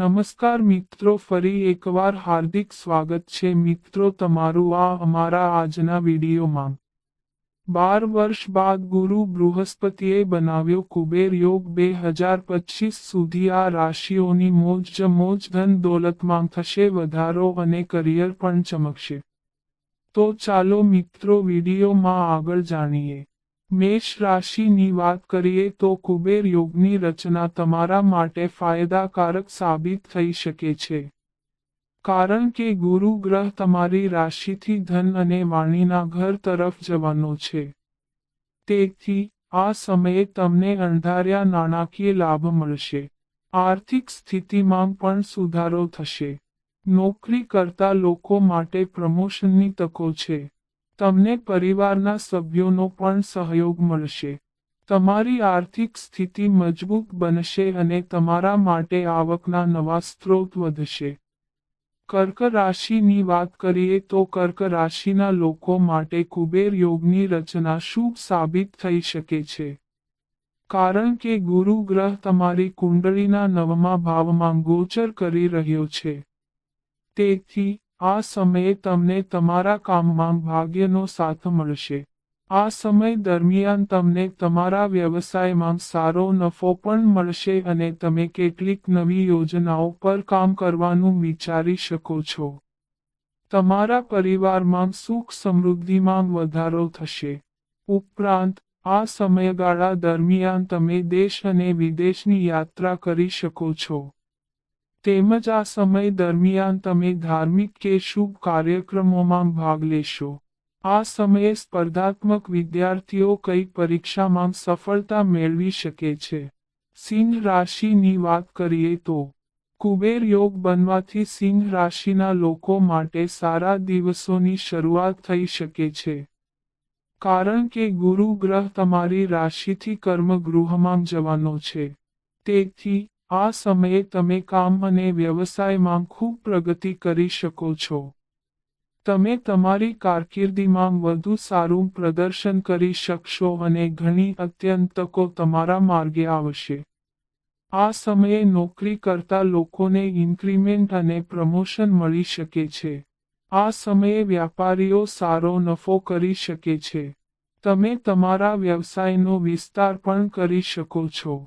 નમસ્કાર મિત્રો, ફરી એકવાર હાર્દિક સ્વાગત છે. મિત્રો, તમારું આ અમારા આજના વિડીયોમાં. બાર વર્ષ બાદ ગુરુ બૃહસ્પતિએ બનાવ્યો કુબેર યોગ બે હજાર પચીસ સુધી આ રાશિઓની મોજ મોજ ધન દોલતમાં થશે, વધારો અને કરિયર પણ ચમકશે. તો ચાલો મિત્રો, વિડીયોમાં આગળ જાણીએ. મેષ રાશિની વાત કરીએ તો કુબેર યોગની રચના તમારા માટે ફાયદાકારક સાબિત થઈ શકે છે. કારણ કે ગુરુ ગ્રહ તમારી રાશિથી ધન અને વાણીના ઘર તરફ જવાનો છે. તેથી, આ સમયે તમને અંધાર્યા નાણાકીય લાભ મળશે. આર્થિક સ્થિતિમાં પણ સુધારો થશે. નોકરી કરતા લોકો માટે પ્રમોશનની તકો છે. તમને પરિવારના સભ્યોનો પણ સહયોગ મળશે. તમારી આર્થિક સ્થિતિ મજબૂત બનશે અને તમારા માટે આવકના નવા સ્ત્રોત વધશે. કર્ક રાશિની વાત કરીએ તો કર્ક રાશિના લોકો માટે કુબેર યોગની રચના શુભ સાબિત થઈ શકે છે. કારણ કે ગુરુ ગ્રહ તમારી કુંડળીના નવમા ભાવમાં ગોચર કરી રહ્યો છે. તેથી આ સમયે તમને તમારા કામમાં ભાગ્યનો સાથ મળશે. આ સમય દરમિયાન તમને તમારા વ્યવસાયમાં સારો નફો પણ મળશે અને તમે કેટલીક નવી યોજનાઓ પર કામ કરવાનું વિચારી શકો છો. તમારા પરિવારમાં સુખ સમૃદ્ધિમાં વધારો થશે. ઉપરાંત, આ સમયગાળા દરમિયાન તમે દેશ અને વિદેશની યાત્રા કરી શકો છો. તેમજ આ સમય દરમિયાન તમે ધાર્મિક કે શુભ કાર્યક્રમોમાં ભાગ લેશો. આ સમયે સ્પર્ધાત્મક વિદ્યાર્થીઓ કઈ પરીક્ષામાં સફળતા મેળવી શકે છે? સિંહ રાશિની વાત કરીએ તો, કુબેર યોગ બનવાથી સિંહ રાશિના લોકો માટે સારા દિવસોની શરૂઆત થઈ શકે છે. કારણ કે ગુરુ ગ્રહ તમારી રાશિથી કર્મગૃહમાં જવાનો છે. તેથી આ સમયે તમે કામ અને વ્યવસાયમાં ખૂબ પ્રગતિ કરી શકો છો. તમે તમારી કારકિર્દીમાં વધુ સારું પ્રદર્શન કરી શકશો અને ઘણી અત્યંત તકો તમારા માર્ગે આવશે. આ સમયે નોકરી કરતા લોકોને ઇન્ક્રીમેન્ટ અને પ્રમોશન મળી શકે છે. આ સમયે વ્યાપારીઓ સારો નફો કરી શકે છે. તમે તમારા વ્યવસાયનો વિસ્તાર પણ કરી શકો છો.